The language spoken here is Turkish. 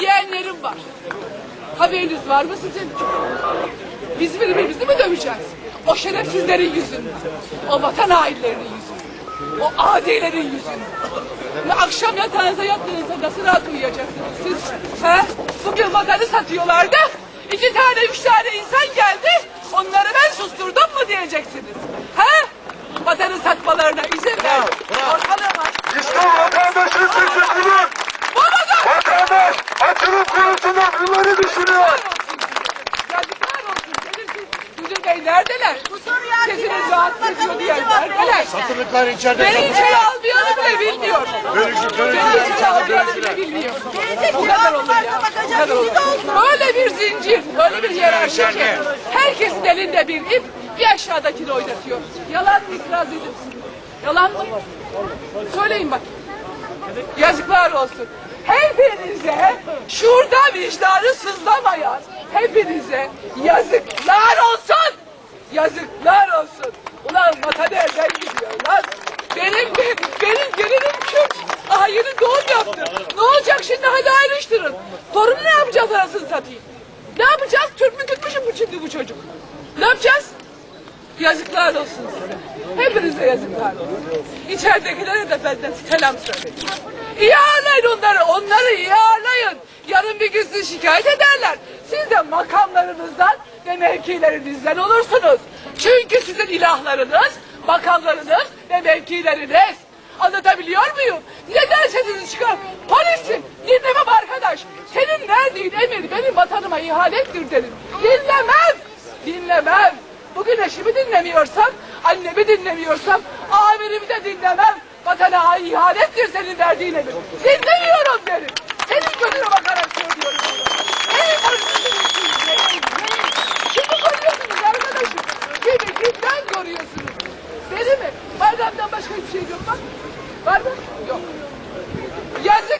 yeğenlerim var. Haberiniz var mı sizin? Biz birbirimizi mi döveceğiz? O şerefsizlerin yüzünden. O vatan hainlerinin yüzünden. O adilerin yüzünden. Ve akşam yatağınıza yattığınızda nasıl rahat uyuyacaksınız siz? He? Bugün vatanı satıyorlardı. İki tane, üç tane insan geldi. Onları ben susturdum mu diyeceksiniz. He? Vatanı satmalarına izin ver. Ortalığı var. İşte vatandaşın sesi bunları düşünüyor. Yazıklar olsun. Senin Müdür Bey neredeler? Sesiniz rahatsız ediyor diye neredeler? Satılıklar içeride. Beni içeri almıyor bile bilmiyor. Bölücü, Beni bölücüler. içeri almıyor bile bilmiyor. Gelecek Bu kadar olur ya. Bu kadar olur. Böyle bir zincir, böyle bir hiyerarşi ki herkesin elinde bir ip bir aşağıdakini oynatıyor. Yalan mı itiraz edin? Yalan mı? Söyleyin bakayım. Yazıklar olsun. Hepinize şurada vicdanı sızlamayan hepinize yazıklar olsun. Yazıklar olsun. Ulan vatan elden gidiyor. Benim, benim gelinim Kürt. Aha yeni doğum yaptı. Ne olacak şimdi hadi ayrıştırın. Torunu ne yapacağız arasını satayım? Ne yapacağız? Türk mü tutmuşum bu şimdi bu çocuk? Ne yapacağız? Yazıklar olsun size. Hepinize yazıklar olsun. İçeridekilere de benden selam söyleyin. İyi ağırlayın onları, onları iyi ağırlayın. Yarın bir gün sizi şikayet ederler. Siz de makamlarınızdan ve mevkilerinizden olursunuz. Çünkü sizin ilahlarınız, makamlarınız ve mevkileriniz. Anlatabiliyor muyum? Neden sesinizi çıkar? Polisim, dinlemem arkadaş. Senin verdiğin emir benim vatanıma ihanettir dedim. Dinlemem, dinlemem. Bugün eşimi dinlemiyorsam, annemi dinlemiyorsam, amirimi de dinlemem. Vatana ihanettir senin verdiğin emir. Dinlemiyorum derim. Senin gözüne bakarak söylüyorum. Neyi koruyorsunuz siz? Kimi koruyorsunuz arkadaşım? Kimi? Kimden koruyorsunuz? Beni mi? Bayramdan başka hiçbir şey yok bak. Var mı? Yok. Yazık